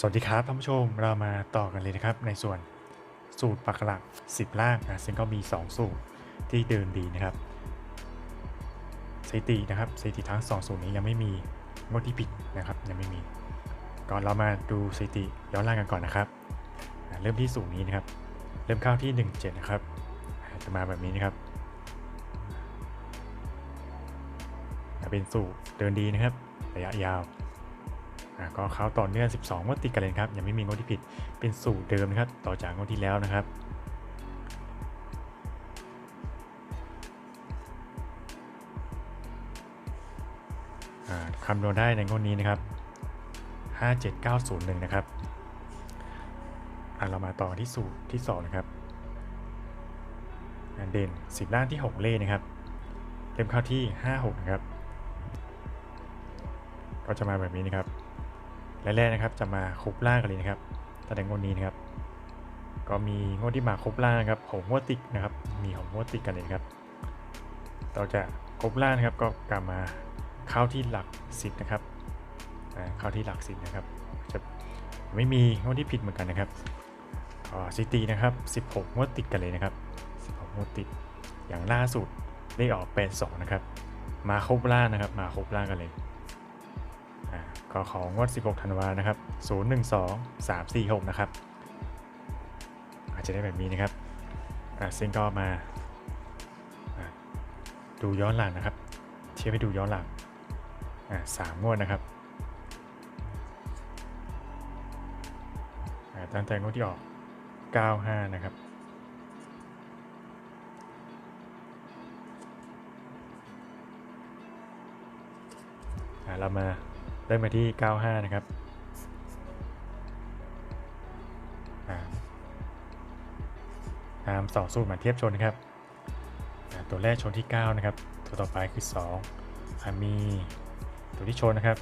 สวัสดีครับท่านผู้ชมเรามาต่อกันเลยนะครับ ในส่วนสูตรปักหลัก 10 ล่างนะซึ่งก็มี 2 สูตรที่เดินดีนะครับสถิตินะครับสถิติทั้ง 2 สูตรนี้ยังไม่มีงวดที่ผิดนะครับยังไม่มี ก่อนเรามาดูสถิติย้อนล่างกันก่อนนะครับเริ่มที่สูตรนี้นะครับ เริ่มเข้าที่ 17 นะครับ จะมาแบบนี้นะครับเป็นสูตรเดินดีนะครับ ระยะยาว ก็เข้าต่อเนื่อง 12งวดติดกันเลยครับ ยังไม่มีงวดที่ผิด เป็นสูตรเดิมนะครับ ต่อจากงวดที่แล้วนะครับคำนวณได้ในงวดนี้นะครับ 57901 นะครับอะเรามาต่อที่สูตรที่ 2 นะครับเด่น 10ล่างที่ 6 เล่นะครับเริ่มเข้าที่ 56 นะครับ ก็จะมาแบบนี้นะครับ แรกๆนะครับจะมาครบล่างกันเลยนะครับตั้งแต่งวดนี้นะครับ ก็มีงวดที่มาครบล่างนะครับหกงวดติดนะครับ มีหกงวดติดกันเลยครับต่อจากครบล่างนะครับก็กลับมาเข้าที่หลักสิบนะครับเข้าที่หลักสิบนะครับ จะไม่มีงวดที่ผิดเหมือนกันนะครับก็ซิตีนะครับ 16 งวดติดกันเลยนะครับ 16 งวดติด อย่างล่าสุดได้ออก82 นะครับ มาครบล่างนะครับ มาครบล่างกันเลย ก็ของงวด 16 ธันวานะครับ 012 346 นะครับ อาจจะได้แบบนี้นะครับซึ่งก็มาดูย้อนหลังนะครับ เทียบให้ดูย้อนหลังสามงวดนะครับอ่าตั้งแต่งวดที่ออก 95 นะครับเรามา เริ่มมาที่ 95 นะครับตามสองสูตรมาเทียบชนนะครับ ตัวแรกชนที่ 9 นะครับ ตัวต่อไปคือ2อ่ามีตัวที่ชนนะครับ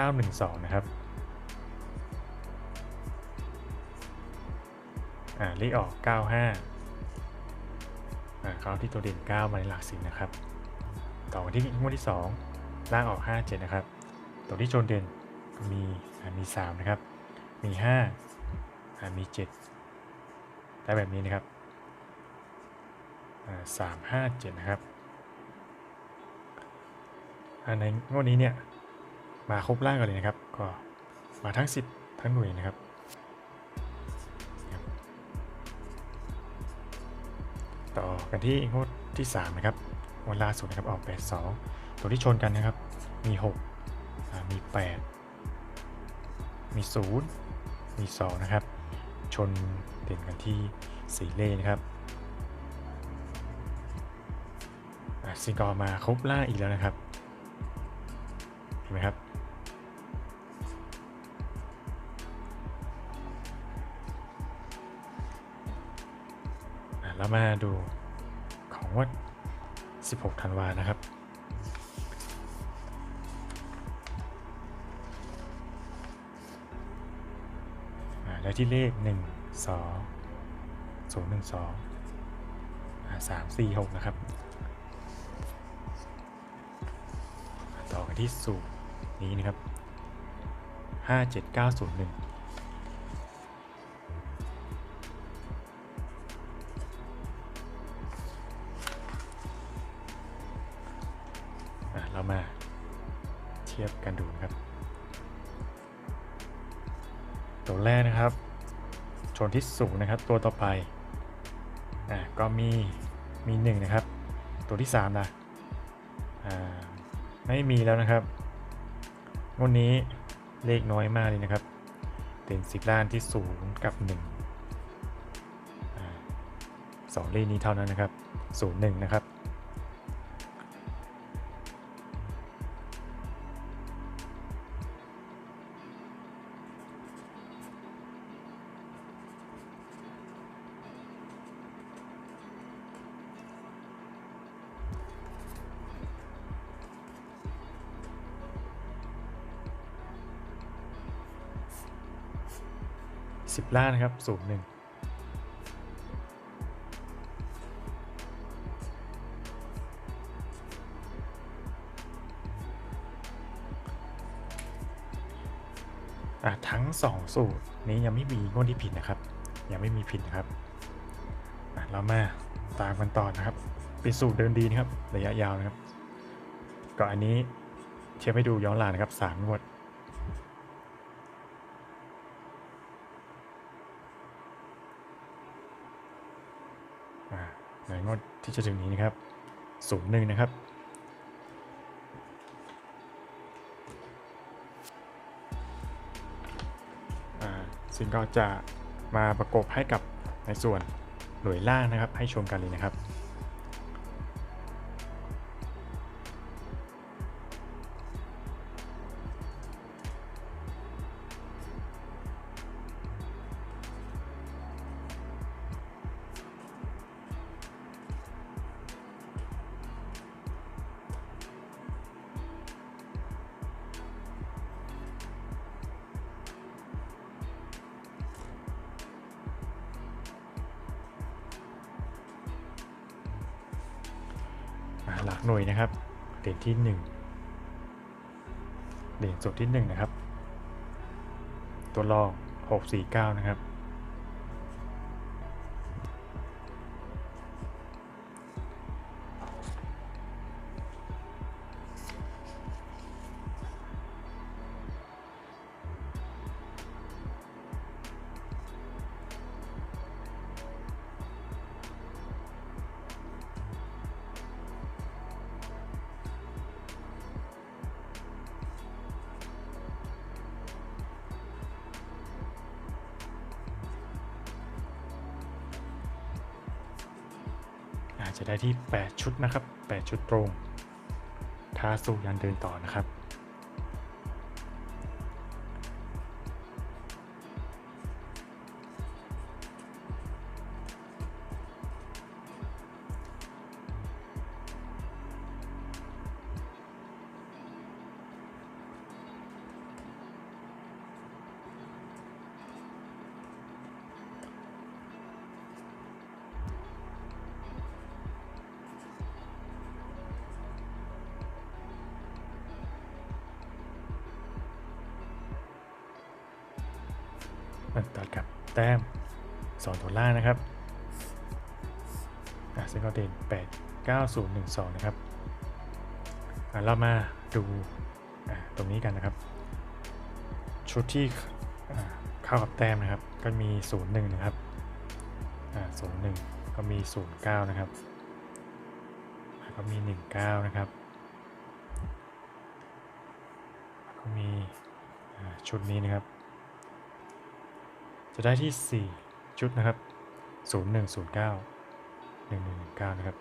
912 นะครับอ่าเลขออก 95อ่าเข้าที่ตัวเด่น 9 มาในหลักสิบนะครับ ต่อมาที่งวดที่ 2 ล่างออก 57 นะครับ ตัวที่โจนเด่นก็มีอ่ามี 3 นะครับ มี5อ่ามี 7 ได้แบบนี้นะครับสามห้าเจ็ดนะครับอ่าในงวดนี้เนี่ยมาครบล่างกันเลยนะครับ ก็มาทั้ง 10 ทั้งหน่วยนะครับ ต่อกันที่งวดที่ 3 นะครับงวดล่าสุดนะครับออก 82 ตัวที่ชนกันนะครับมี 6 8 มี 0 มี 2 นะครับ ชนเด่นกันที่สีเล่นะครับซิงกอมาครบล่าอีกแล้วนะครับ เห็นไหมครับ แล้วมาดูของงวัด16ธันวานะครับ แล้วที่เลข 1 2 0 1 2 3 4 6 นะครับ ต่อกันที่สูตรนี้นะครับ 57901 สูงนะครับ ตัวต่อไปอะก็มีมีหนึ่งนะครับ ตัวที่สามนะอ่าไม่มีแล้วนะครับวันนี้เลขน้อยมากเลยนะครับเต็นสิบล้านที่สูงกับหนึ่งสองเลขนี้เท่านั้นนะครับศูนย์หนึ่งนะครับ สิบล้านนะครับศูนย์หนึ่งทั้งสองสูตรนี้ยังไม่มีงวดที่ผิดนะครับ ยังไม่มีผิดนะครับเรามาตามกันต่อนะครับเป็นสูตรเดินดีนะครับ ระยะยาวนะครับ ก็อันนี้เทียบให้ดูย้อนหลังนะครับสามงวด ในงวดที่จะถึงนี้นะครับศูนย์หนึ่งนะครับ ซึ่งก็จะมาประกบให้กับในส่วนหน่วยล่างนะครับ ให้ชมกันเลยนะครับ หลักหน่วยนะครับเด่นที่1เด่นสุดที่1นะครับ ตัวรอง649 นะครับ จะได้ที่ 8 ชุดนะครับ 8 ชุดตรงท้าสู้ยันเดินต่อนะครับ ตัดกับแต้มสอนตัวล่างนะครับอะซึ่งก็เดน8 9 0 1 2 นะครับอะเรามาดูอะตรงนี้กันนะครับ ชุดที่อะเข้ากับแต้มนะครับ ก็มี 0 1 นะครับอะ0 1 ก็มี 0 9 นะครับ ก็มี 1 9 นะครับ ก็มีอะชุดนี้นะครับ จะได้ที่ 4 ชุดนะครับ 0109 1119 นะครับ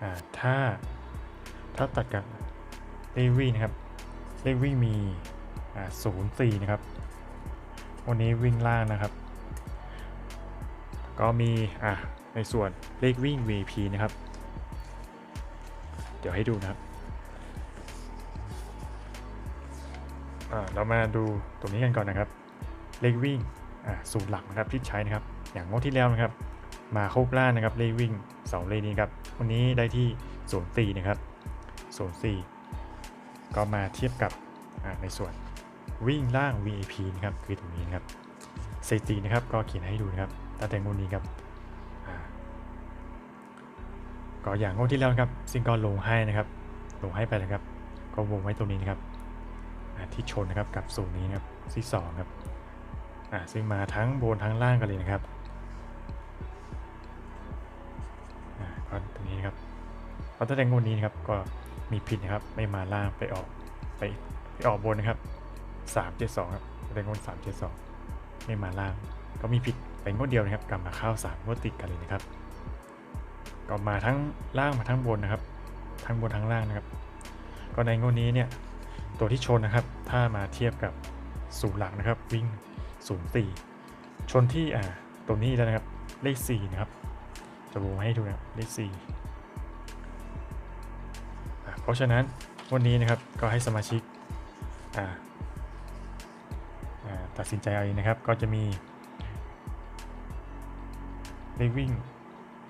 อ่า ถ้า ถ้าตัดกับเลวิ่นะครับเลวิ่มี อ่า04 นะครับ วันนี้วิ่งล่างนะครับ ก็มี อ่าในส่วนเลขวิ่ง VP นะครับ เดี๋ยวให้ดูนะครับ เรามาดูตรงนี้กันก่อนนะครับเลขวิ่งสูตรหลักนะครับที่ใช้นะครับ อย่างงวดที่แล้วนะครับ มาครบล่านะครับเลขวิ่งสองเลขนี้ครับวันนี้ได้ที่ศูนย์สี่นะครับศูนย์สี่ก็มาเทียบกับในส่วนวิ่งล่าง VAP นะครับคือตรงนี้นะครับสถิตินะครับก็เขียนให้ดูนะครับตั้งแต่งวดนี้ครับก็อย่างงวดที่แล้วนะครับซึ่งก็ลงให้นะครับลงให้ไปนะครับ ก็วงไว้ตรงนี้นะครับ ที่ชนนะครับกับสูตรนี้นะครับที่สองครับอ่าซึ่งมาทั้งบนทั้งล่างกันเลยนะครับอ่าก็ตรงนี้นะครับเพราะถ้าแตงงวดนี้นะครับก็มีผิดนะครับไม่มาล่างไปออกไปไปออกบนนะครับสามเจ็ดสองครับแตงงวดสามเจ็ดสองไม่มาล่าง ก็มีผิดไปงวดเดียวนะครับกลับมาเข้าสามงวดติดกันเลยนะครับก็มาทั้งล่างมาทั้งบนนะครับ ทั้งบนทั้งล่างนะครับ ก็ในงวดนี้เนี่ย ตัวที่ชนนะครับ ถ้ามาเทียบกับสูตรหลักนะครับ วิ่งศูนย์ตีชนที่อ่าตัวนี้แล้วนะครับ เลข 4 นะครับ จะวงให้ดูนะครับเลข4อ่เพราะฉะนั้นวันนี้นะครับก็ให้สมาชิกอ่าอ่าตัดสินใจเอาเองนะครับ ก็จะมีเลขวิ่ง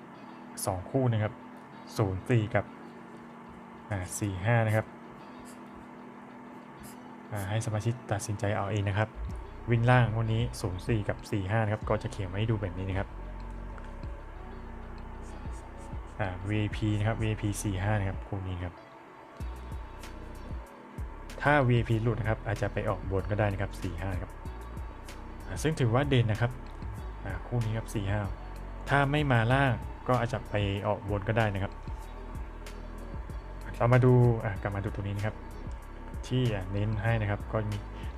2 คู่นะครับ 04 กับอ่า45 นะครับ ให้สมาชิกตัดสินใจเอาเองนะครับ วิ่งล่างวันนี้04กับ 45 นะครับ ก็จะเขียนไว้ให้ดูแบบนี้นะครับอ่า VIP นะครับ VIP 45 นะครับคู่นี้ครับถ้า VIP หลุดนะครับ อาจจะไปออกบนก็ได้นะครับ 45 ครับอ่าซึ่งถือว่าเด่นนะครับอ่าคู่นี้ครับ 45 ถ้าไม่มาล่างก็อาจจะไปออกบนก็ได้นะครับ เรามาดูอะกลับมาดูตัวนี้นะครับ ที่เน้นให้นะครับ ก็มี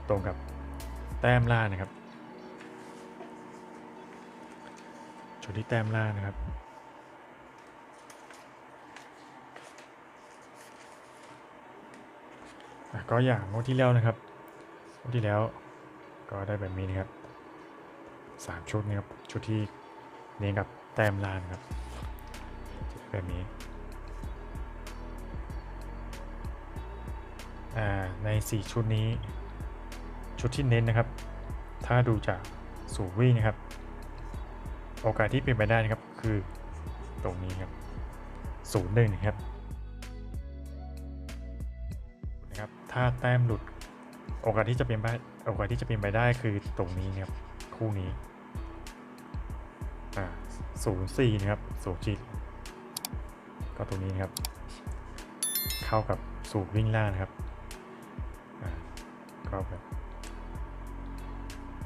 ตรงกับแต้มล่านะครับจุดที่แต้มล่านะครับก็อย่างงวดที่แล้วนะครับงวดที่แล้วก็ได้แบบนี้นะครับสามชุดนะครับชุดที่เน้นกับแต้มล่านะครับแบบนี้ ใน 4 ชุดนี้ ชุดที่เน้นนะครับ ถ้าดูจากสูตรวิ่งนะครับ โอกาสที่เป็นไปได้นะครับคือตรงนี้ครับศูนย์หนึ่งนะครับนะครับ ถ้าแต้มหลุดโอกาสที่จะเป็นไปโอกาสที่จะเป็นไปได้คือตรงนี้นะครับคู่นี้อ่าศูนย์สี่นะครับสูงจิตก็ตรงนี้นะครับ เข้ากับสูบวิ่งล่างนะครับ ก็แบบ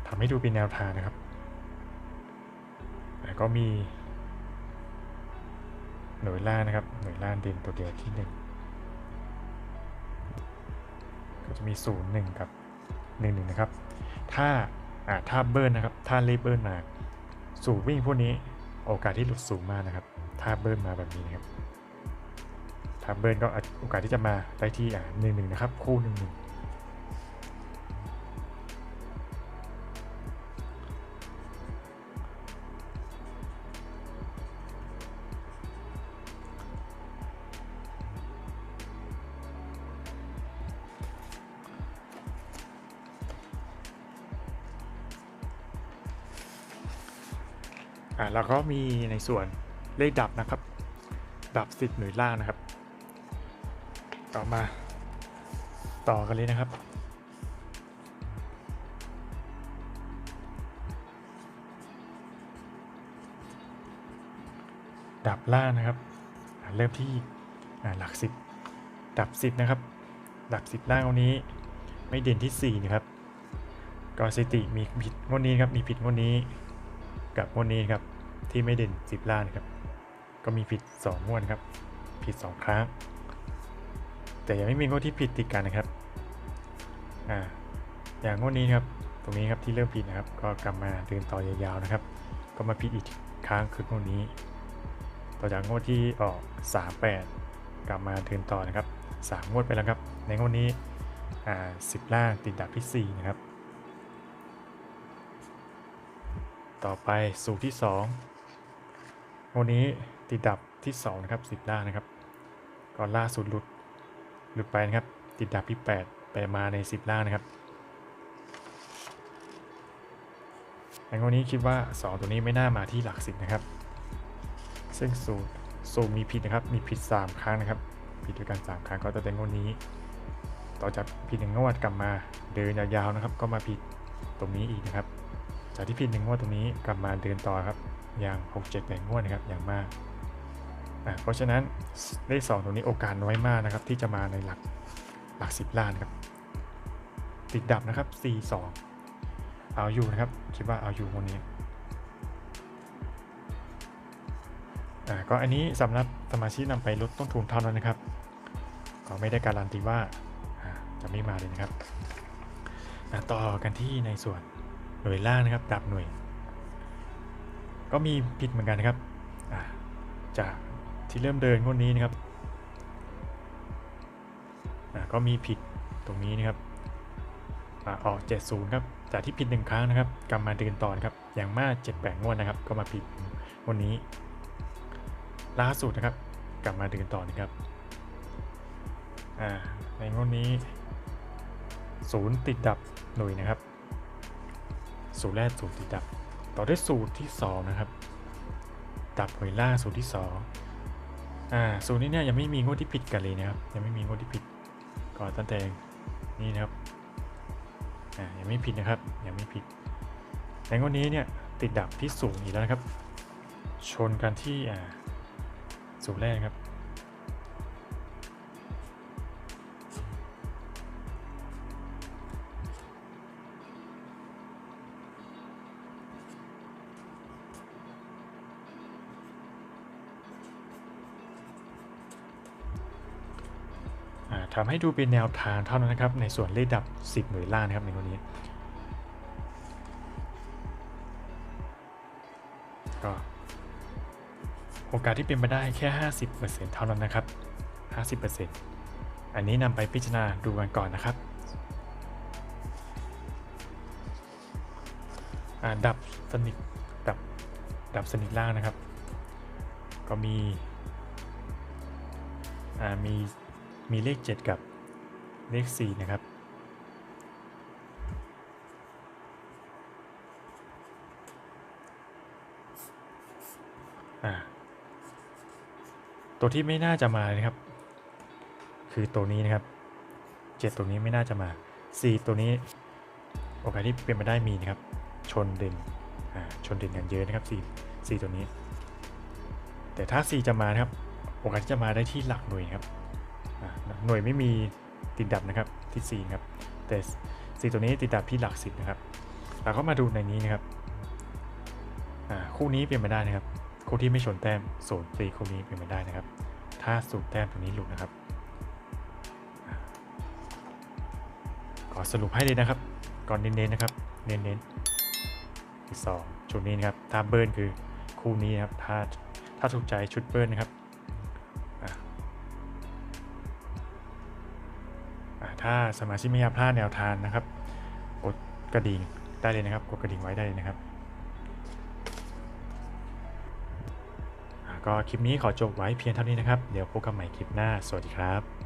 ทำให้ดูเป็นแนวทางนะครับ แต่ก็มี หน่วยล่านะครับ หน่วยล่าเด่นตัวเดียวที่หนึ่งก็จะมี0 1กับ1 1นะครับ ถ้าอ่าถ้าเบิร์นนะครับ ถ้าเลเบิร์นมา สูวิ่งพวกนี้โอกาสที่หลุดสูงมากนะครับ ถ้าเบิร์นมาแบบนี้นะครับถ้าเบิร์นก็โอกาสที่จะมาได้ที่อ่าหนึ่งหนึ่งนะครับ คู่หนึ่งหนึ่ง อ่าแล้วก็มีในส่วนเลขดับนะครับ ดับสิบหน่วยล่างนะครับ ต่อมาต่อกันเลยนะครับดับล่างนะครับ เริ่มที่หลักสิบดับสิบนะครับ ดับสิบล่างวันนี้ ไม่เด่นที่สี่นะครับก็สิติมีผิดงวดนี้ครับ มีผิดงวดนี้ กับงวดนี้ครับ ที่ไม่เด่นสิบล้านครับ ก็มีผิด 2 งวดครับ ผิด 2 ครั้ง แต่ยังไม่มีงวดที่ผิดติดกันนะครับ อ่า อย่างงวดนี้ครับ ตรงนี้ครับที่เริ่มผิดนะครับ ก็กลับมาเดินต่อยาวๆนะครับ ก็มาผิดอีกครั้งคืองวดนี้ ต่อจากงวดที่ออก 38 กลับมาเดินต่อนะครับ 3 งวดไปแล้วครับ ในงวดนี้ อ่า 10 ล่างติดดับที่ 4 นะครับต่อไปสูตรที่ 2 วันนี้ติดดับที่2นะครับ10ล่านะครับ ก่อนล่าสุดหลุดหลุดไปนะครับ ติดดับที่ 8 ไปมาใน 10 ล่านะครับในวันนี้คิดว่า 2 ตัวนี้ไม่น่ามาที่หลักสิบนะครับ ซึ่งสูตรสูตรมีผิดนะครับ มีผิด 3 ครั้งนะครับ ผิดด้วยกัน 3 ครั้งก็จะเป็นงวดนี้ ต่อจากผิดหนึ่งงวดกลับมาเดินยาวๆนะครับ ก็มาผิดตรงนี้อีกนะครับ จากที่ผิดหนึ่งงวดตรงนี้กลับมาเดินต่อครับ อย่าง 6 7 8งวดนะครับอย่างมากอะเพราะฉะนั้นเลข2ตรงนี้โอกาสน้อยมากนะครับที่จะมาในหลักหลัก 10 ล้านครับ ติดดับนะครับ 4 2 เอาอยู่นะครับ คิดว่าเอาอยู่วันนี้อ่าก็อันนี้สำหรับสมาชิกนำไปลดต้นทุนเท่านั้นนะครับ ก็ไม่ได้การันตีว่าจะไม่มาเลยนะครับอะต่อกันที่ในส่วนหน่วยล่างนะครับ ดับหน่วย ก็มีผิดเหมือนกันนะครับจากที่เริ่มเดินงวดนี้นะครับก็มีผิดตรงนี้นะครับออก 70 ครับ จากที่ผิดหนึ่งครั้งนะครับกลับมาเดินต่อนครับ อย่างมาก 7 8 งวดนะครับ ก็มาผิดวันนี้ ล่าสุดนะครับ กลับมาเดินต่อนะครับในงวดนี้ศูนย์ติดดับหน่วยนะครับสูตรแรกสูตรติดดับ ต่อด้วยสูตรที่ 2 นะครับ ดับหน่วยล่าสูตรที่2อ่าสูตรนี้เนี่ยยังไม่มีงวดที่ผิดกันเลยนะครับ ยังไม่มีงวดที่ผิดก่อนตั้งแต่นี่นะครับอ่ายังไม่ผิดนะครับยังไม่ผิดในงวดนี้เนี่ยติดดับที่สูงอีกแล้วนะครับ ชนกันที่อ่าสูงแรกครับ ทำให้ดูเป็นแนวทางเท่านั้นนะครับในส่วนเลขดับ 10หน่วยล่างนะครับในวันนี้ ก็โอกาสที่เป็นไปได้แค่ 50%เท่านั้นนะครับ 50%อันนี้นำไปพิจารณาดูกันก่อนนะครับดับสนิทดับดับสนิทล่างนะครับ ก็มีมี มีเลข 7 กับเลข 4 นะครับ ตัวที่ไม่น่าจะมาเลยนะครับ คือตัวนี้นะครับ 7 ตัวนี้ไม่น่าจะมา 4 ตัวนี้โอกาสที่เป็นไปได้มีนะครับ ชนเด่นชนเด่นกันเยอะนะครับ4 4ตัวนี้ แต่ถ้า 4 จะมานะครับ โอกาสที่จะมาได้ที่หลักหน่วยครับ หน่วยไม่มีติดดับนะครับที่4ครับแต่4ตัวนี้ติดดับที่หลัก10นะครับเราก็มาดูในนี้นะครับคู่นี้เป็นไปได้นะครับ คู่ที่ไม่ชนแต้มศูนย์ตีคู่นี้เป็นไปได้นะครับ ถ้าสูตรแต้มตัวนี้หลุดนะครับอ่าขอสรุปให้เลยนะครับ ก่อนเน้นๆนะครับ เน้นๆสองชุดนี้นะครับ ถ้าเบิร์นคือคู่นี้นะครับ ถ้าถ้าถูกใจชุดเบิร์นนะครับ ถ้าสมาชิกไม่อยากพลาดแนวทางนะครับ กดกระดิ่งได้เลยนะครับ กดกระดิ่งไว้ได้เลยนะครับอ่าก็คลิปนี้ขอจบไว้เพียงเท่านี้นะครับ เดี๋ยวพบกันใหม่คลิปหน้า สวัสดีครับ